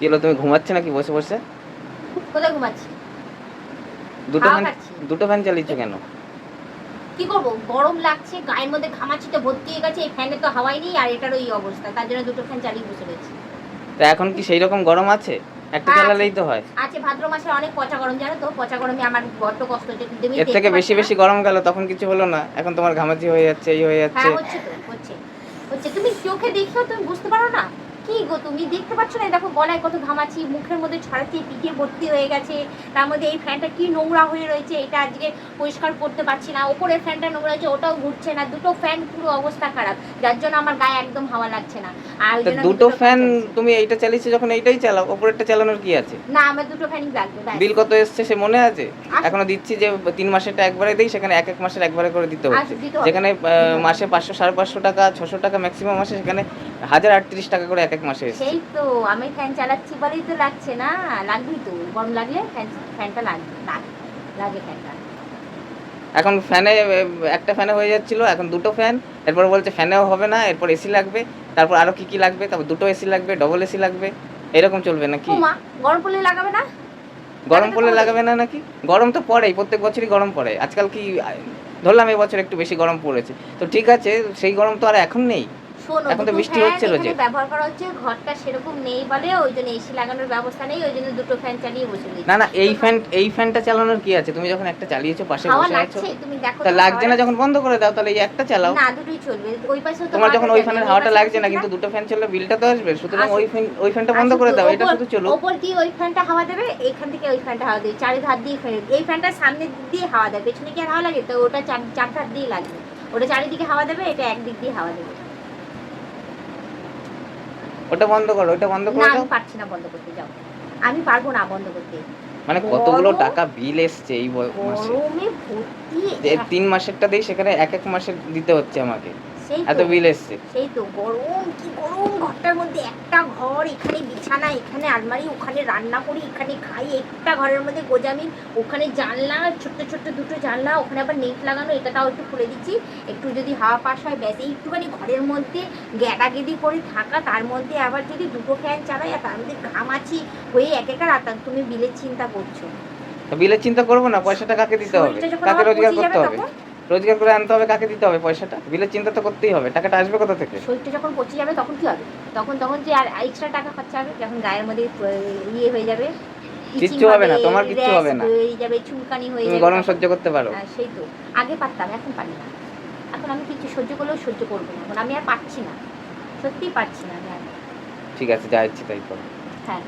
কি হলো তুমি ঘুমাচ্ছে নাকি বসে বসে? কোথায় ঘুমাচ্ছি? দুটো ফ্যান দুটো ফ্যান চালিয়েছো কেন? কি করব? গরম লাগছে গায়ের মধ্যে ভর্তি হয়ে গেছে এই ফ্যানে তো হাওয়াই নেই আর এটারও এই অবস্থা তার জন্য দুটো ফ্যান চালিয়ে বসে রয়েছি। তা এখন কি সেই রকম গরম আছে? একটা হ্যাঁ, চালালেই তো হয়। আছে ভাদ্র মাসে অনেক পচা গরম জানো তো? পচা গরমে আমার বড্ড কষ্ট হচ্ছে তুমি এর থেকে বেশি বেশি গরম গেল তখন কিছু হলো না। এখন তোমার ঘামাচি হয়ে যাচ্ছে এই হয়ে যাচ্ছে। হ্যাঁ হচ্ছে তো হচ্ছে। হচ্ছে তুমি চোখে দেখেও তুমি বুঝতে পারো না? কি গো তুমি? দেখতে পাচ্ছ না? দেখো গলায় কত ঘামাচ্ছি মুখের মধ্যে ছড়াচ্ছি পিঠে ভর্তি হয়ে গেছে। তার মধ্যে এই ফ্যানটা কি নোংরা হয়ে রয়েছে এটা আজকে পরিষ্কার করতে পারছি না। ওপরের ফ্যানটা নোংরা হয়েছে ওটাও ঘুরছে না। দুটো ফ্যান পুরো অবস্থা খারাপ যার জন্য আমার গায়ে একদম হাওয়া লাগছে না। আর দুটো ফ্যান তুমি এইটা চালিয়েছো যখন এইটাই চালাও ওপরেরটা চালানোর কি আছে? না আমার দুটো ফ্যানই লাগবে। বিল কত এসছে সে মনে আছে? এখনও দিচ্ছি যে তিন মাসেরটা একবারে দিই সেখানে এক এক মাসের একবারে করে দিতে হচ্ছে। যেখানে মাসে পাঁচশো সাড়ে পাঁচশো টাকা ছশো টাকা ম্যাক্সিমাম মাসে সেখানে হাজার আটত্রিশ টাকা করে এক এক মাসে সেই তো আমি ফ্যান চালাচ্ছি বলেই তো লাগছে না। লাগবেই তো গরম লাগলে ফ্যান ফ্যানটা লাগবে লাগে ফ্যানটা এখন ফ্যানে একটা ফ্যানে হয়ে যাচ্ছিল এখন দুটো ফ্যান এরপর বলছে ফ্যানেও হবে না এরপর এসি লাগবে তারপর আরও কি কি লাগবে তারপর দুটো এসি লাগবে ডবল এসি লাগবে এরকম চলবে নাকি? গরম পড়লে লাগাবে না? গরম পড়লে লাগাবে না নাকি? গরম তো পড়েই প্রত্যেক বছরই গরম পড়ে। আজকাল কি ধরলাম এবছর একটু বেশি গরম পড়েছে। তো ঠিক আছে সেই গরম তো আর এখন নেই। এখন তো বৃষ্টি হচ্ছে রোজে। ব্যবহার করা হচ্ছে ঘরটা সেরকম নেই বলে ওই জন্য এসি লাগানোর ব্যবস্থা নেই ওই জন্য দুটো ফ্যান চালিয়ে বসে না না এই ফ্যান এই ফ্যানটা চালানোর কি আছে? তুমি যখন একটা চালিয়েছো পাশে বসে আছো লাগছে তুমি দেখো তা লাগছে না যখন বন্ধ করে দাও তাহলে এই একটা চালাও। না দুটোই চলবে ওই পাশেও তো তোমার যখন ওই ফ্যানের হাওয়াটা লাগছে না কিন্তু দুটো ফ্যান চললে বিলটা তো আসবে সুতরাং ওই ফ্যান ওই ফ্যানটা বন্ধ করে দাও এটা শুধু চলুক ওপর দিয়ে ওই ফ্যানটা হাওয়া দেবে এইখান থেকে ওই ফ্যানটা হাওয়া দেবে চারি ধার দিয়ে ফ্যান এই ফ্যানটা সামনে দিয়ে হাওয়া দেবে পেছনে কি আর হাওয়া লাগে? তো ওটা চার চার ধার দিয়ে লাগবে। ওটা চারিদিকে হাওয়া দেবে এটা একদিক দিয়ে হাওয়া দেবে। ওটা বন্ধ করো ওটা বন্ধ না আমি পারছি না বন্ধ করতে যাও। আমি পারব না বন্ধ করতে। মানে কতগুলো টাকা বিল এসছে এই মাসে? তিন মাসেরটা দিই সেখানে এক এক মাসের দিতে হচ্ছে আমাকে। এত বিল এসছে। সেই তো গরম কি গরম ঘরটার মধ্যে একটা ঘর এখানে বিছানা এখানে আলমারি ওখানে রান্না করি এখানে খাই একটা ঘরের মধ্যে গোজামি ওখানে জানলা ছোট্ট ছোট্ট দুটো জানলা ওখানে আবার নেট লাগানো এটা তাও একটু খুলে দিচ্ছি। একটু যদি হাওয়া পাস হয় ব্যাস একটুখানি ঘরের মধ্যে গ্যাদাগেদি করে থাকা তার মধ্যে আবার যদি দুটো ফ্যান চালাই আর তার মধ্যে ঘামাচি হয়ে এক একার আর তার তুমি বিলের চিন্তা করছ। বিলের চিন্তা করব না পয়সাটা কাকে দিতে হবে? কাকে রোজগার করতে হবে? রোজগার করে আনতে হবে কাকে দিতে হবে পয়সাটা? বিলের চিন্তা তো করতেই হবে টাকাটা আসবে কোথা থেকে? শরীরটা যখন পচে যাবে তখন কি হবে? তখন তখন যে আর এক্সট্রা টাকা খরচা হবে যখন গায়ের মধ্যে ইয়ে হয়ে যাবে কিচ্ছু হবে না, তোমার কিচ্ছু হবে না। হয়ে যাবে চুলকানি হয়ে যাবে গরম সহ্য করতে পারো। হ্যাঁ, সেই তো। আগে পারতাম এখন পারি না। এখন আমি কিছু সহ্য করলেও সহ্য করব না এখন আমি আর পারছি না। সত্যিই পারছি না আমি ঠিক আছে যা ইচ্ছে তাই করো। হ্যাঁ।